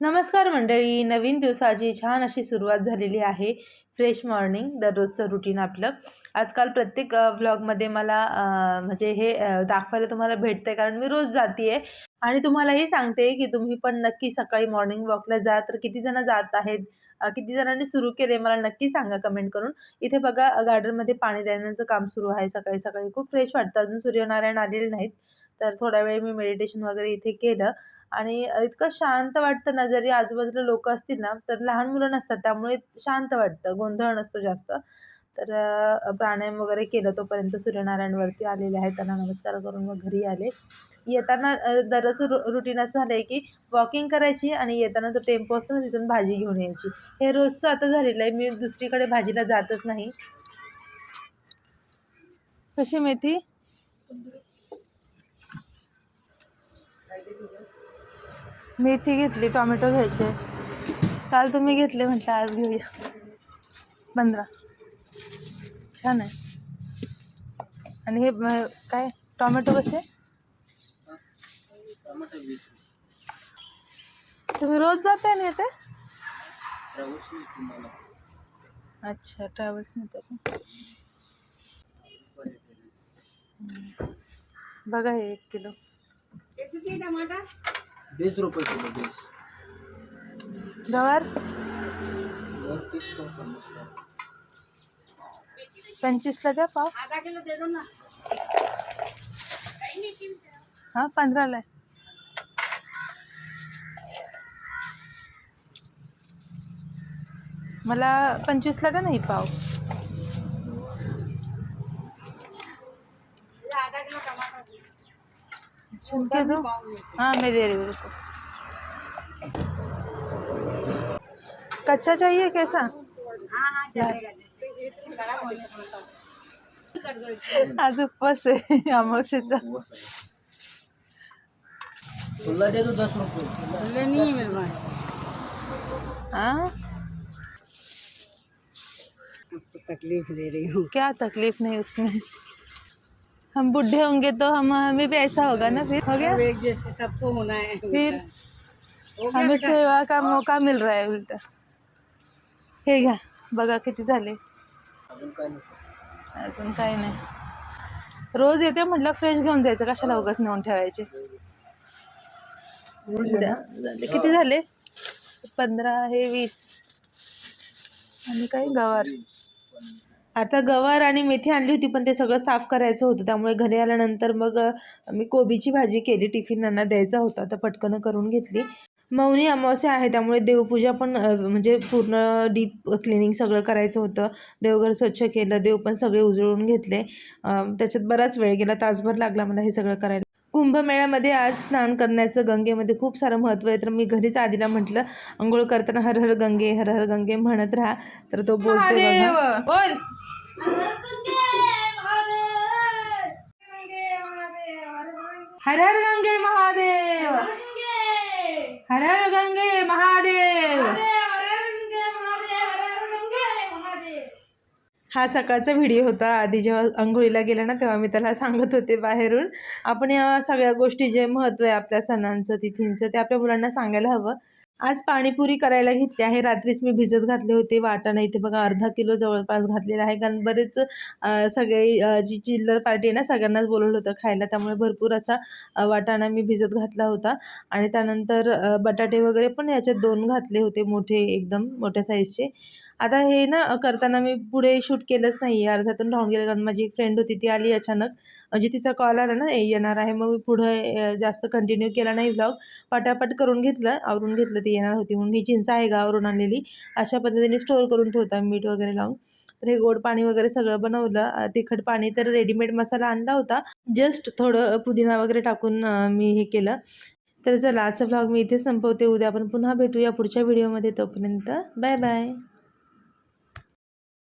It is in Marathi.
नमस्कार मंडळी नवीन दिवसाची छान अशी सुरुवात झालेली आहे. फ्रेश मॉर्निंग दररोजचं रुटीन आपलं. आजकाल प्रत्येक व्लॉगमध्ये मला म्हणजे हे दाखवायला तुम्हाला भेटतंय कारण मी रोज जाते आणि तुम्हालाही सांगते की तुम्ही पण नक्की सकाळी मॉर्निंग वॉकला जा. तर किती जण जात आहेत किती जणांनी सुरू केले मला नक्की सांगा कमेंट करून. इथे बघा गार्डनमध्ये पाणी देण्याचं काम सुरू आहे सकाळी सकाळी. खूप फ्रेश वाटतं. अजून सूर्यनारायण आलेले नाहीत. तर थोड्या वेळ मी मेडिटेशन वगैरे इथे केलं. आणि इतकं शांत वाटतं ना जरी आजूबाजूला लोक असतील ना तर लहान मुलं नसतात. त्यामुळे शांत वाटतं. गोंधळ नसतो जास्त. तर प्राणायाम वगैरे केलं तोपर्यंत सूर्यनारायणवरती आलेले आहेत. त्यांना नमस्कार करून मग घरी आले. येताना दररोज रु रुटीन असं झालं आहे की वॉकिंग करायची आणि येताना तो टेम्पो असतो ना तिथून भाजी घेऊन यायची. हे रोजचं आता झालेलं आहे. मी दुसरीकडे भाजीला जातच नाही. कशी मेथी? मेथी घेतली टोमॅटो घ्यायचे. काल तुम्ही घेतले म्हटलं आज घेऊया. पंधरा. छान आहे. आणि हे काय? टोमॅटो कसे? तुम्ही रोज जाताय ना येते अच्छा ट्रॅव्हल्स नेतात बघा हे एक किलो. बीस रुपये किलो गवार? पंचवीसला द्या पाव. हां पंधराला आहे. मला पंचवीसला का नाही पाव. हाँ मैं. दे रही हूँ कच्चा चाहिए कैसा? आज उपवास आहे अमावस्येचा खुला दे दो दस रुपये नहीं है मेरे हाँ तकलीफ़ दे रही हूँ? क्या तकलीफ़ नहीं उसमें? हम बूढ़े होंगे तो हम हमें भी ऐसा होगा ना फिर हो गया? एक जैसे सबको होना है फिर हमें सेवा का मौका मिल रहा है उलटा। हे घ्या. बघा किती झाले. अजून काय नको. अजून काही नाही. रोज येते म्हटलं फ्रेश घेऊन जायचं. कशाला उगाच नेऊन ठेवायचे. किती झाले? पंधरा हे वीस. आणि काय? गवार. आता गवार आणि मेथी आणली होती पण ते सगळं साफ करायचं होतं. त्यामुळे घरी आल्यानंतर मग मी कोबीची भाजी केली. टिफिनांना द्यायचा होता. तर पटकन करून घेतली. मौनी अमावस्या आहे त्यामुळे देवपूजा पण म्हणजे पूर्ण डीप क्लिनिंग सगळं करायचं होतं. देवघर स्वच्छ केलं देव पण सगळे उजळून घेतले. त्याच्यात बराच वेळ गेला तासभर लागला मला हे सगळं करायला. कुंभमेळ्यामध्ये आज स्नान करण्याचं गंगेमध्ये खूप सारं महत्त्व आहे तर मी घरीच आधीला म्हटलं आंघोळ करताना हर हर गंगे हर हर गंगे म्हणत राहा. तर तो बोलते हर हर गंगे महादेव! हर हर गंगे महादेव हा सकाळचा व्हिडिओ होता. आधी जेव्हा आंघोळीला गेला ना तेव्हा मी त्याला सांगत होते बाहेरून. आपण या सगळ्या गोष्टी जे महत्त्व आहे आपल्या सणांचं तिथींचं ते आपल्या मुलांना सांगायला हवं. आज पाणीपुरी करायला घेतली आहे. रात्रीच मी भिजत घातले होते. वाटाणा इथे बघा अर्धा किलो जवळपास घातलेला आहे. कारण बरेच सगळे जी चिल्लर पार्टी आहे ना सगळ्यांनाच बोलवलं होतं खायला. त्यामुळे भरपूर असा वाटाणा मी भिजत घातला होता. आणि त्यानंतर बटाटे वगैरे पण याच्यात दोन घातले होते मोठे एकदम मोठ्या साईजचे आता हे ना करताना मी पुढे शूट केलंच नाही आहे राहून गेलं कारण माझी एक फ्रेंड होती ती आली अचानक. म्हणजे तिचा कॉल आला ना ए, येणार आहे. मग मी पुढे जास्त कंटिन्यू केला नाही व्लॉग पटापट करून घेतलं आवरून घेतलं ती येणार होती. म्हणून ही चिंच आहे गावावरून आणलेली. अशा पद्धतीने स्टोअर करून ठेवता मीठ वगैरे लावून. तर हे गोड पाणी वगैरे सगळं बनवलं. तिखट पाणी तर रेडीमेड मसाला आणला होता. जस्ट थोडं पुदिना वगैरे टाकून मी हे केलं. तर चला आजचा व्लॉग मी इथे संपवते. उद्या आपण पुन्हा भेटूया पुढच्या व्हिडिओमध्ये तोपर्यंत बाय बाय